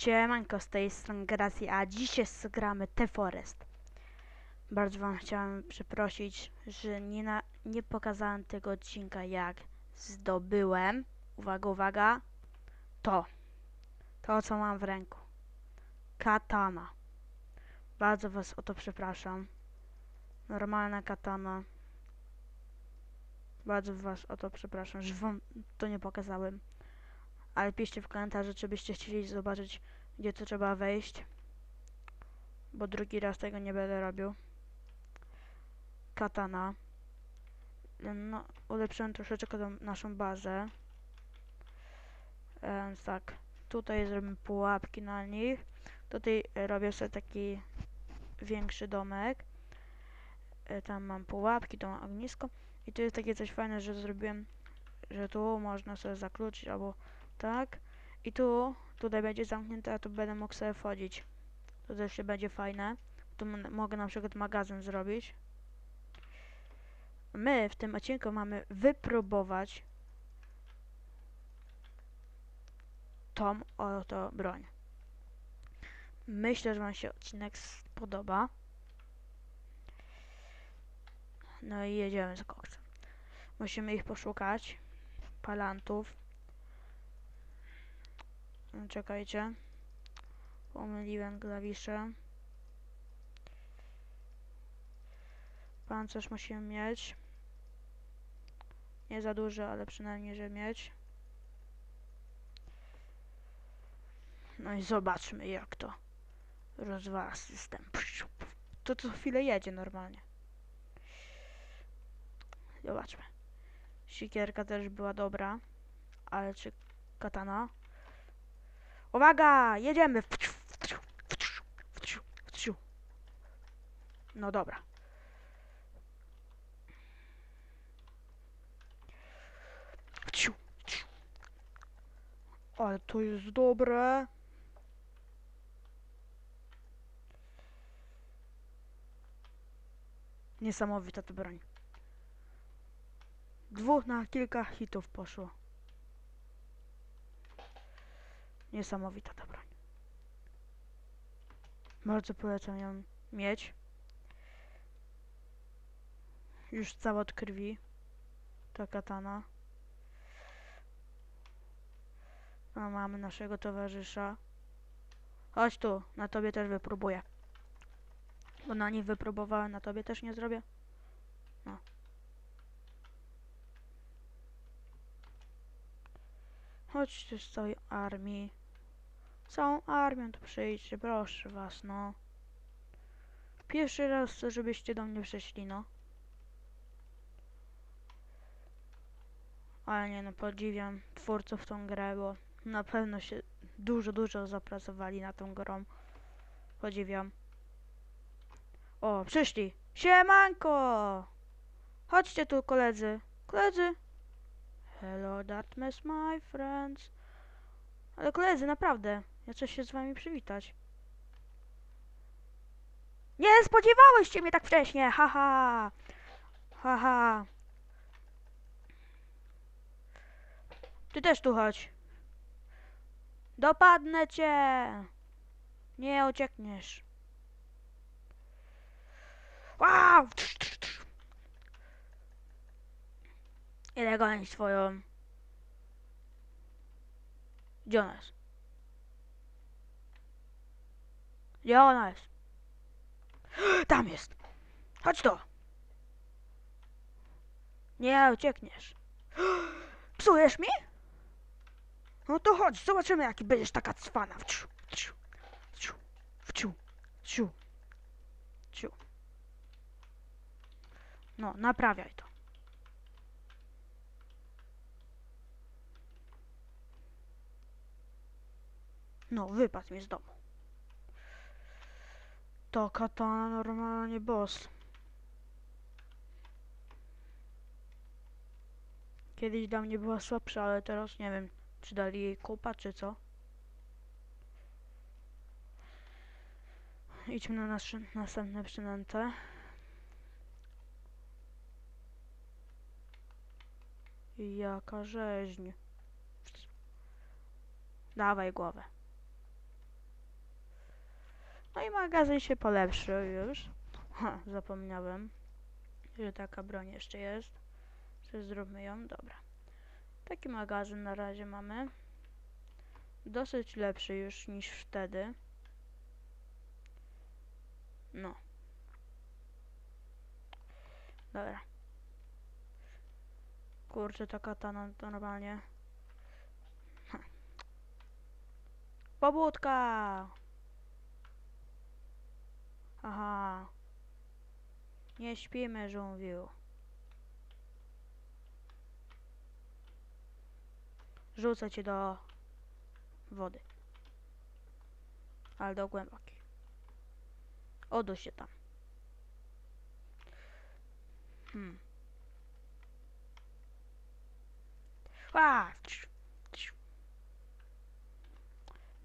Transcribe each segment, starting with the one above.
Siemanko, z tej strony Gracji, a dzisiaj zagramy T-Forest. Bardzo wam chciałem przeprosić, że nie, na, nie pokazałem tego odcinka jak zdobyłem, uwaga, uwaga, to, to co mam w ręku, katana. Bardzo was o to przepraszam. Normalna katana. Bardzo was o to przepraszam, że wam to nie pokazałem. Ale piszcie w komentarzu, czy byście chcieli zobaczyć, gdzie to trzeba wejść. Bo drugi raz tego nie będę robił. Katana. No, ulepszyłem troszeczkę tą naszą bazę. E, tak, tutaj zrobimy pułapki na nich. Tutaj robię sobie taki większy domek. E, Tam mam pułapki, to mam ognisko. I tu jest takie coś fajne, że zrobiłem, że tu można sobie zakluczyć albo tak. I tu, tutaj będzie zamknięte, a tu będę mógł sobie wchodzić. To też się będzie fajne. Tu mogę na przykład magazyn zrobić. My w tym odcinku mamy wypróbować tą oto broń. Myślę, że Wam się odcinek spodoba. No i jedziemy z koksem. Musimy ich poszukać. Palantów. Mm, Czekajcie. Pomyliłem klawisze. Pancerz musimy mieć. Nie za duży, ale przynajmniej, że mieć. No i zobaczmy jak to rozwala system. To co chwilę jedzie normalnie. Zobaczmy. Sikierka też była dobra. Ale czy katana? Uwaga! Jedziemy! No dobra. Ale to jest dobre. Niesamowita to broń. Dwóch na kilka hitów poszło. Niesamowita ta broń. Bardzo polecam ją mieć. Już cała od krwi. Ta katana. A mamy naszego towarzysza. Chodź tu, na tobie też wypróbuję. Bo na nich wypróbowałem, na tobie też nie zrobię. No. Chodźcie z całej armii. Całą armią tu przyjdźcie, proszę was, no. Pierwszy raz chcę, żebyście do mnie przyszli, no. Ale nie no, podziwiam twórców tą grę, bo na pewno się dużo, dużo zapracowali na tą grą. Podziwiam. O, przyszli. Siemanko! Chodźcie tu, koledzy. Koledzy. Hello, Dartmouth, my friends. Ale koledzy, naprawdę. Ja chcę się z wami przywitać. Nie spodziewałyście mnie tak wcześnie, haha. Haha. Ty też tu chodź. Dopadnę cię. Nie uciekniesz. Wow! Idę gonić swoją... Gdzie ona jest? Gdzie ona jest? Tam jest! Chodź tu! Nie uciekniesz. Psujesz mi? No to chodź, zobaczymy jaki będziesz taka cwana. Wciu, wciu, wciu, wciu, wciu, wciu. No, naprawiaj to. No, wypadł mi z domu. To katana normalnie boss. Kiedyś dla mnie była słabsza, ale teraz nie wiem, czy dali jej kupa, czy co. Idźmy na nasze następne przynętę. Jaka rzeźń. Dawaj głowę. No i magazyn się polepszył już. Ha, zapomniałem, że taka broń jeszcze jest. Czy zróbmy ją? Dobra. Taki magazyn na razie mamy. Dosyć lepszy już niż wtedy. No. Dobra. Kurczę, ta katana to normalnie. Ha. Pobudka! Aha. Nie śpimy, żółwiu. Rzucę cię do wody. Ale do głębokiej. Oduś się tam. Hmm. A!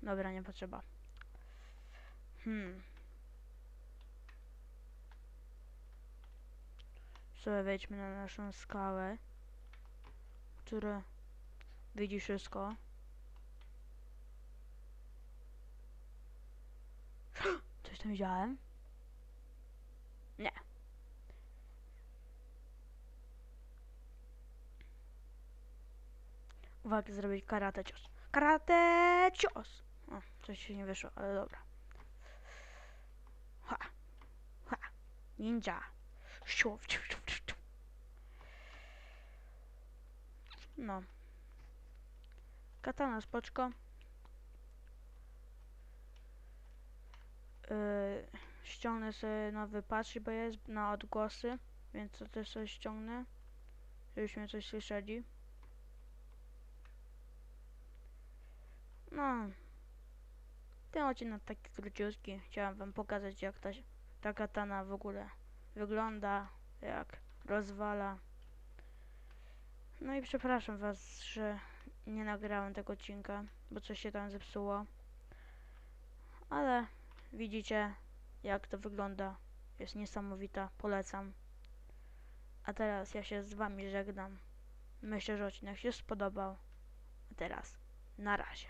Dobra, nie potrzeba. Hmm. Sobie wejdźmy na naszą skałę, która widzi wszystko. Coś tam widziałem? Nie. Uwaga, zrobić karate cios. Karate cios! O, coś się nie wyszło, ale dobra. Ha! Ha! Ninja! Siu, No. Katana spoczko. Yy, ściągnę sobie nowy patch, bo jest na odgłosy, więc to też sobie ściągnę, żebyśmy coś słyszeli. No. Ten odcinek taki króciutki. Chciałem wam pokazać jak ta, ta katana w ogóle wygląda, jak rozwala. No i przepraszam was, że nie nagrałem tego odcinka, bo coś się tam zepsuło. Ale widzicie jak to wygląda. Jest niesamowita, polecam. A teraz ja się z wami żegnam. Myślę, że odcinek się spodobał. A teraz na razie.